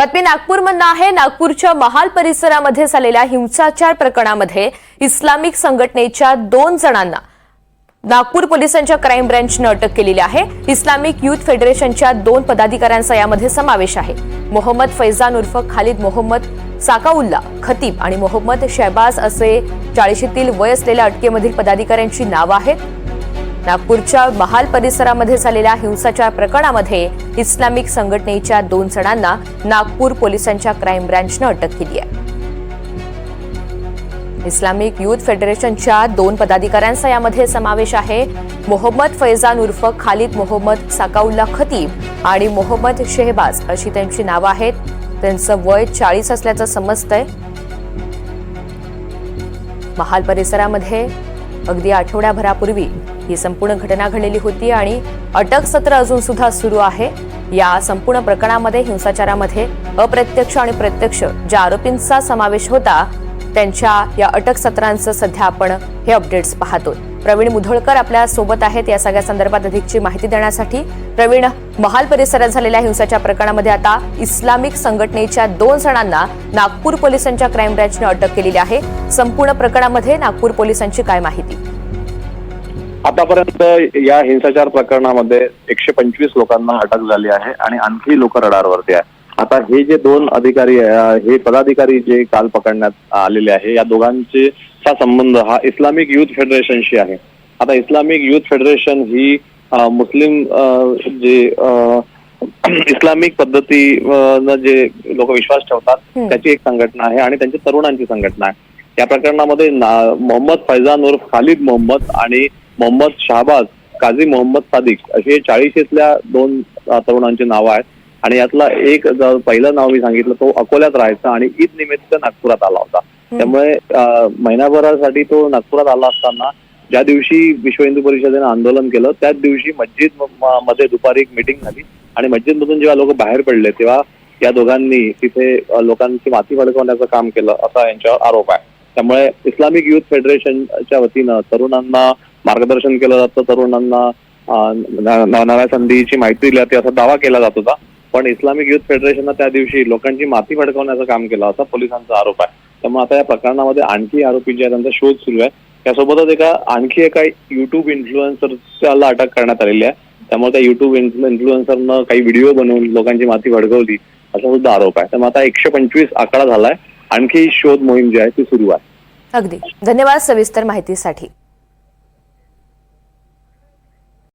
बातमी नागपूरमधनं आहे. नागपूरच्या महाल परिसरामध्ये झालेल्या हिंसाचार प्रकरणामध्ये इस्लामिक संघटनेच्या दोन जणांना नागपूर पोलिसांच्या क्राईम ब्रँचनं अटक केलेली आहे. इस्लामिक युथ फेडरेशनच्या दोन पदाधिकाऱ्यांचा यामध्ये समावेश आहे. मोहम्मद फैजान उर्फ खालिद मोहम्मद साकाउल्ला खतीब आणि मोहम्मद शहबाज असे चाळीशीतील वय असलेल्या अटकेमधील पदाधिकाऱ्यांची नावं आहेत. नागपूरच्या महाल परिसरामध्ये झालेल्या हिंसाचार प्रकरणामध्ये इस्लामिक संघटनेच्या दोन जणांना नागपूर पोलिसांच्या क्राईम ब्रँचनं अटक केली आहे. इस्लामिक युथ फेडरेशनच्या दोन पदाधिकाऱ्यांचा यामध्ये समावेश आहे. मोहम्मद फैजान उर्फ खालिद मोहम्मद साकाउल्ला खतीब आणि मोहम्मद शेहबाज अशी त्यांची नावं आहेत. त्यांचं वय चाळीस असल्याचं समजतंय. महाल परिसरामध्ये अगदी आठवड्याभरापूर्वी ही संपूर्ण घटना घडलेली होती आणि अटक सत्र अजून सुद्धा सुरू आहे. या संपूर्ण प्रकरणामध्ये हिंसाचारामध्ये अप्रत्यक्ष आणि प्रत्यक्ष ज्या आरोपींचा समावेश होता त्यांच्या या अटक सत्रांचं सध्या आपण हे अपडेट्स पाहतो प्रवीण मुधोळकर आपल्यासोबत आहेत. या सगळ्या संदर्भात अधिकची माहिती देण्यासाठी प्रवीण महाल परिसरात झालेल्या हिंसाच्या प्रकरणामध्ये आता इस्लामिक संघटनेच्या दोन जणांना नागपूर पोलिसांच्या क्राईम ब्रँचने अटक केलेली आहे. संपूर्ण प्रकरणामध्ये नागपूर पोलिसांची काय माहिती? आतापर्यंत या हिंसाचार प्रकरणामध्ये एकशे पंचवीस लोकांना अटक झाली आहे आणि आणखी लोक रडारवरती आहे आता हे जे दोन अधिकारी हे पदाधिकारी जे काल पकडण्यात आलेले आहे या दोघांचे संबंध हा इस्लामिक युथ फेडरेशनशी आहे. आता इस्लामिक युथ फेडरेशन ही अं, मुस्लिम अं, जे अं, इस्लामिक पद्धती जे लोक विश्वास ठेवतात. त्याची एक संघटना आहे आणि त्यांची तरुणांची संघटना आहे. या प्रकरणामध्ये मोहम्मद फैजान उर्फ खालिद मोहम्मद आणि मोहम्मद शहबाज काझी मोहम्मद सादिक असे चाळीशीतल्या दोन तरुणांची नावं आहेत. आणि यातला एक पहिलं नाव मी सांगितलं तो अकोल्यात राहायचा आणि ईद निमित्त नागपुरात आला होता. त्यामुळे महिनाभरासाठी तो नागपुरात आला असताना ज्या दिवशी विश्व हिंदू परिषदेनं आंदोलन केलं त्याच दिवशी मस्जिदमध्ये दुपारी एक मिटिंग झाली. आणि मस्जिदमधून जेव्हा लोक बाहेर पडले तेव्हा या दोघांनी तिथे लोकांची माती भडकवण्याचं काम केलं असा यांच्यावर आरोप आहे. त्यामुळे इस्लामिक युथ फेडरेशनच्या वतीनं तरुणांना मार्गदर्शन केलं जातं तरुणांना नव्या संधीची माहिती दिली जाते असा दावा केला जात होता. पण इस्लामिक युथ फेडरेशननं त्या दिवशी लोकांची माती भडकवण्याचं काम केलं असा पोलिसांचा आरोप आहे. त्यामुळे आता या प्रकरणामध्ये आणखी आरोपी जे आहेत त्यांचा शोध सुरू आहे. त्यासोबतच एका आणखी एका युट्यूब इन्फ्लुएन्सरला अटक करण्यात आलेली आहे. त्यामुळे त्या युट्यूब इन्फ्लुएन्सरनं काही व्हिडिओ बनवून लोकांची माती भडकवली असा सुद्धा आरोप आहे. त्यामुळे आता एकशे पंचवीस आकडा झालाय. आणखी शोध मोहीम जी आहे ती सुरू आहे. अगदी. धन्यवाद सविस्तर माहितीसाठी.